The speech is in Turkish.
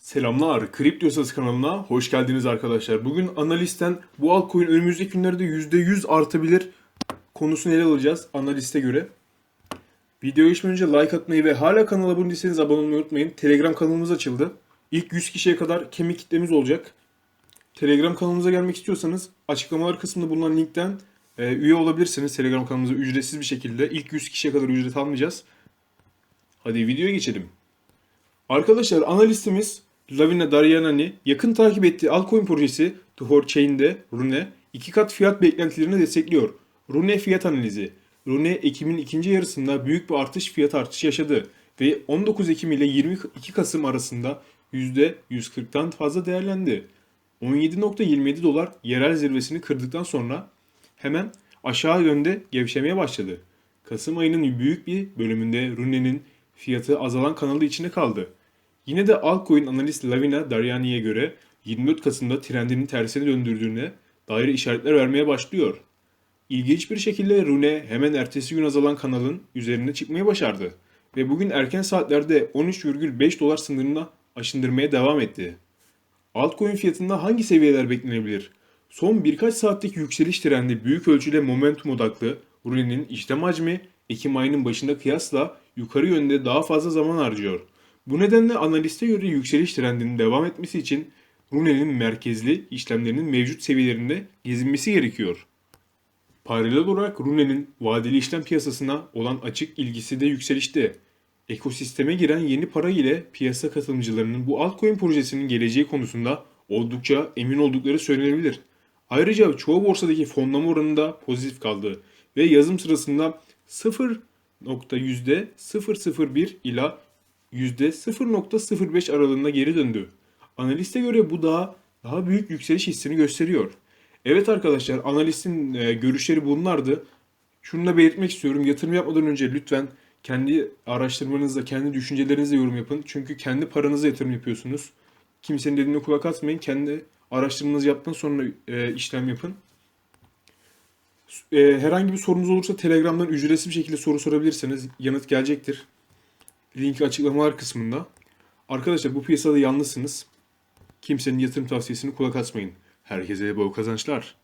Selamlar, Kriptosas kanalına hoş geldiniz arkadaşlar. Bugün analisten bu altcoin önümüzdeki günlerde %100 artabilir konusunu ele alacağız analiste göre. Videoya geçmeden önce like atmayı ve hala kanala abone değilseniz abone olmayı unutmayın. Telegram kanalımız açıldı. İlk 100 kişiye kadar kemik kitlemiz olacak. Telegram kanalımıza gelmek istiyorsanız açıklamalar kısmında bulunan linkten e, üye olabilirsiniz. Telegram kanalımıza ücretsiz bir şekilde. İlk 100 kişiye kadar ücret almayacağız. Hadi videoya geçelim. Arkadaşlar analistimiz Lavina Daryanani yakın takip ettiği altcoin projesi Tuhor Chain'de Rune iki kat fiyat beklentilerini destekliyor. Rune fiyat analizi. Rune Ekim'in ikinci yarısında büyük bir artış fiyat artışı yaşadı ve 19 Ekim ile 22 Kasım arasında %140'tan fazla değerlendi. 17.27 dolar yerel zirvesini kırdıktan sonra hemen aşağı yönde gevşemeye başladı. Kasım ayının büyük bir bölümünde Rune'nin fiyatı azalan kanalı içinde kaldı. Yine de altcoin analist Lavina Daryani'ye göre 24 Kasım'da trendinin tersine döndürdüğüne dair işaretler vermeye başlıyor. İlginç bir şekilde Rune hemen ertesi gün azalan kanalın üzerine çıkmayı başardı ve bugün erken saatlerde 13,5 dolar sınırına aşındırmaya devam etti. Altcoin fiyatında hangi seviyeler beklenebilir? Son birkaç saatlik yükseliş trendi büyük ölçüde momentum odaklı. Rune'nin işlem hacmi Ekim ayının başında kıyasla yukarı yönde daha fazla zaman harcıyor. Bu nedenle analiste göre yükseliş trendinin devam etmesi için Rune'nin merkezli işlemlerinin mevcut seviyelerinde gezinmesi gerekiyor. Paralel olarak Rune'nin vadeli işlem piyasasına olan açık ilgisi de yükselişte. Ekosisteme giren yeni para ile piyasa katılımcılarının bu altcoin projesinin geleceği konusunda oldukça emin oldukları söylenebilir. Ayrıca çoğu borsadaki fonlama oranı da pozitif kaldı ve yazım sırasında 0.001 ila %0.05 aralığında geri döndü. Analiste göre bu daha daha büyük yükseliş hissini gösteriyor. Evet arkadaşlar analistin e, görüşleri bunlardı. Şunu da belirtmek istiyorum. Yatırım yapmadan önce lütfen kendi araştırmanızla, kendi düşüncelerinizle yorum yapın. Çünkü kendi paranızla yatırım yapıyorsunuz. Kimsenin dediğine kulak asmayın. Kendi araştırmanızı yaptıktan sonra e, işlem yapın. E, herhangi bir sorunuz olursa Telegram'dan ücretsiz bir şekilde soru sorabilirseniz yanıt gelecektir. Linki açıklamalar kısmında. Arkadaşlar bu piyasada yalnızsınız. Kimsenin yatırım tavsiyesini kulak asmayın. Herkese bol kazançlar.